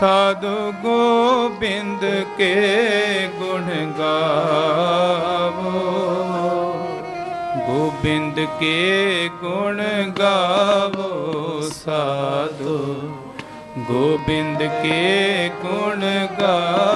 ਸਾਧੂ ਗੋਬਿੰਦ ਕੇ ਗੁਣ ਗਾਵੋ। ਗੋਬਿੰਦ ਕੇ ਗੁਣ ਗਾਵੋ ਸਾਧੂ। ਗੋਬਿੰਦ ਕੇ ਗੁਣ ਗਾਵੋ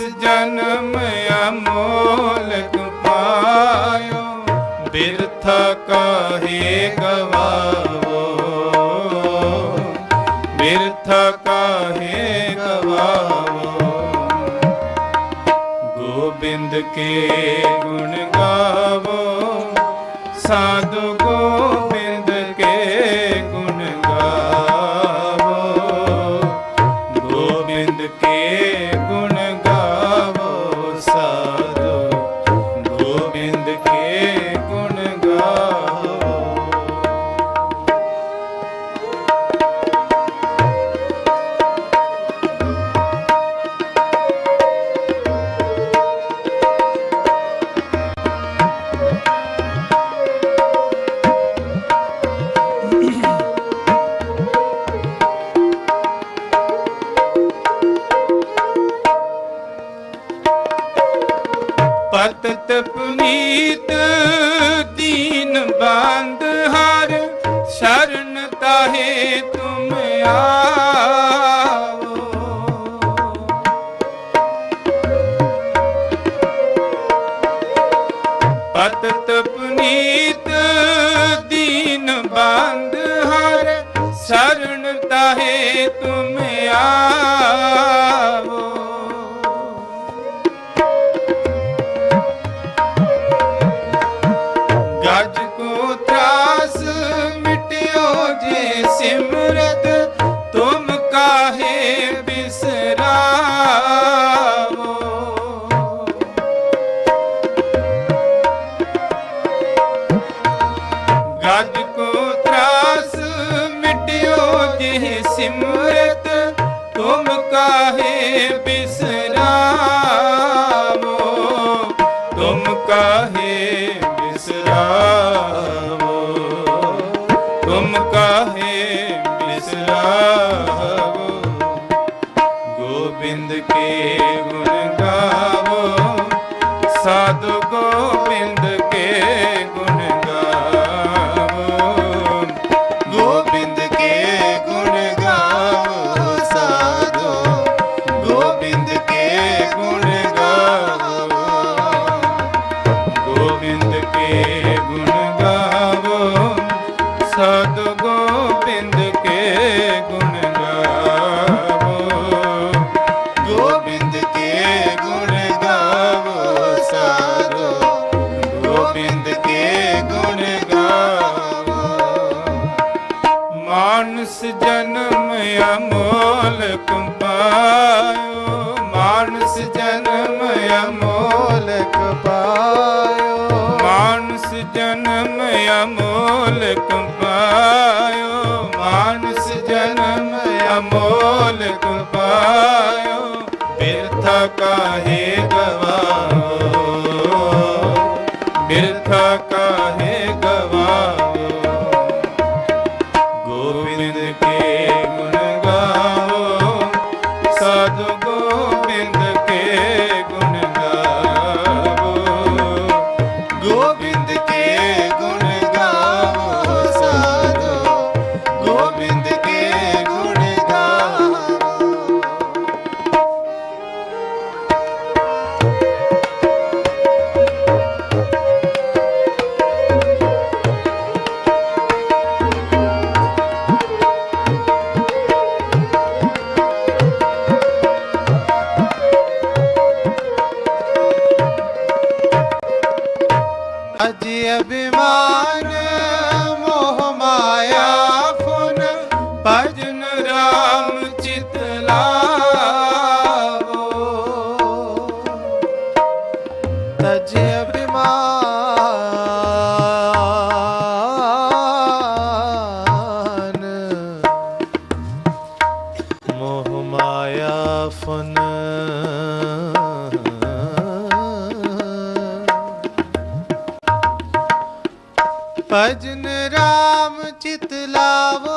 ਇਸ ਜਨਮ ਅਮੋਲ ਪਾਇਓ। ਬਿਰਥ ਕਾਹੇ ਗਵਾਵੋ। ਬਿਰਥ ਕਾਹੇ ਗਵਾਵੋ। ਗੋਬਿੰਦ ਕੇ ਗੁਣ ਗਾਵੋ। ਸਾਧੂ মায়া ਲਾਗੇ ਬਿਸਰਾ ਕਮਾਇਓ ਮਾਨਸ ਜਨਮ ਅਮੋਲਕ ਪਾਇਓ। ਮਾਨਸ ਜਨਮ ਅਮੋਲਕ ਪਾਇਓ, ਮਾਨਸ ਜਨਮ ਅਮੋਲਕ ਪਾਇਓ। ਬਿਰਥ ਕਾਹੇ ਗਵਾ ਭਜਨ ਰਾਮ ਚਿਤ ਲਾਵੋ। ਤਜ ਅਭਿਮਾਨ। ਮੋਹ ਮਾਇਆ ਫਨ। ਭਜਨ ਰਾਮ ਚਿਤ ਲਾਵੋ।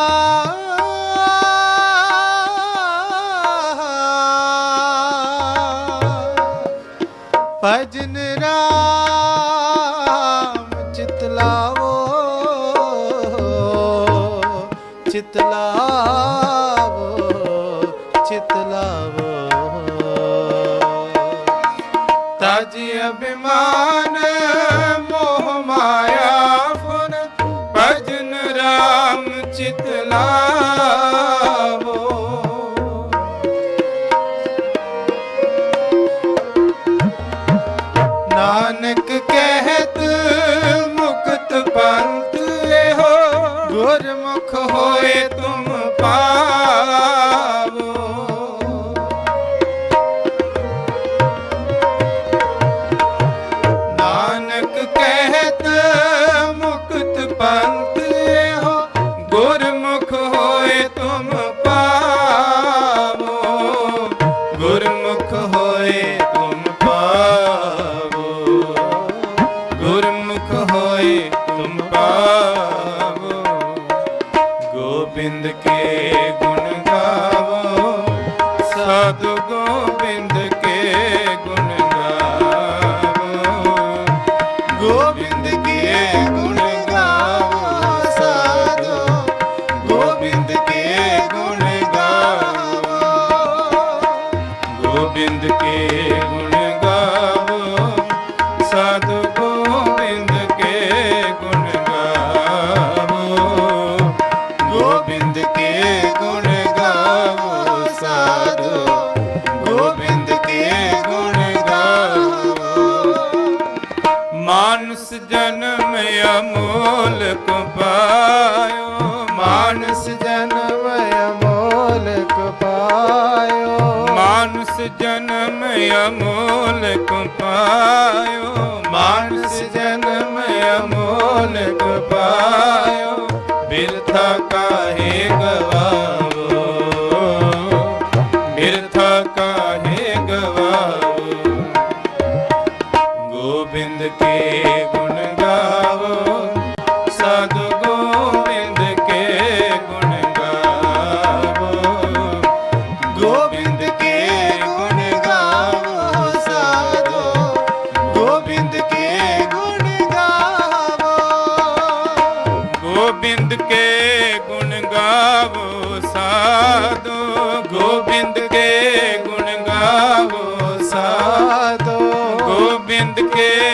ਗੁਰਮੁਖ ਹੋਏ ਤੁਮ ਪਾਵੋ। ਗੋਬਿੰਦ ਕੇ ਗੁਣ ਗਾਵੋ। ਸਾਧੂ ਗੋਬਿੰਦ ਜਨਮ ਅਮੋਲਕ ਪਾਇਓ। ਮਾਨਸ ਜਨਮ ਅਮੋਲਕ ਪਾਇਓ। ਮਾਨਸ ਜਨਮ ਅਮੋਲਕ ਪਾਇਓ। ਮਾਨਸ ਜਨਮ ਅਮੋਲਕ ਪਾਇਓ। ਬਿਰਥਾ ਕਾਹੇ ਗਵਾਵੋ। ਬਿਰਥਾ ਕਾਹੇ ਗਵਾਵੋ। ਗੋਬਿੰਦ ਕੇ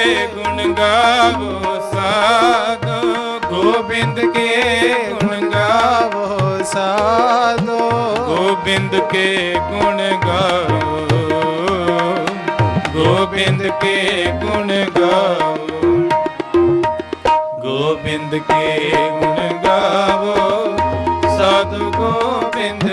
ਕੇ ਗੁਣ ਗਾਵੋ ਸਾਧੂ, ਗੋਬਿੰਦ ਕੇ ਗੁਣ ਗਾਵੋ ਸਾਧੋ, ਗੋਬਿੰਦ ਕੇ ਗੁਣ ਗਾਵੋ, ਗੋਬਿੰਦ ਕੇ ਗੁਣ ਗਾਵੋ, ਗੋਬਿੰਦ ਕੇ ਗੁਣ ਗਾਵੋ, ਸਾਧੂ ਗੋਬਿੰਦ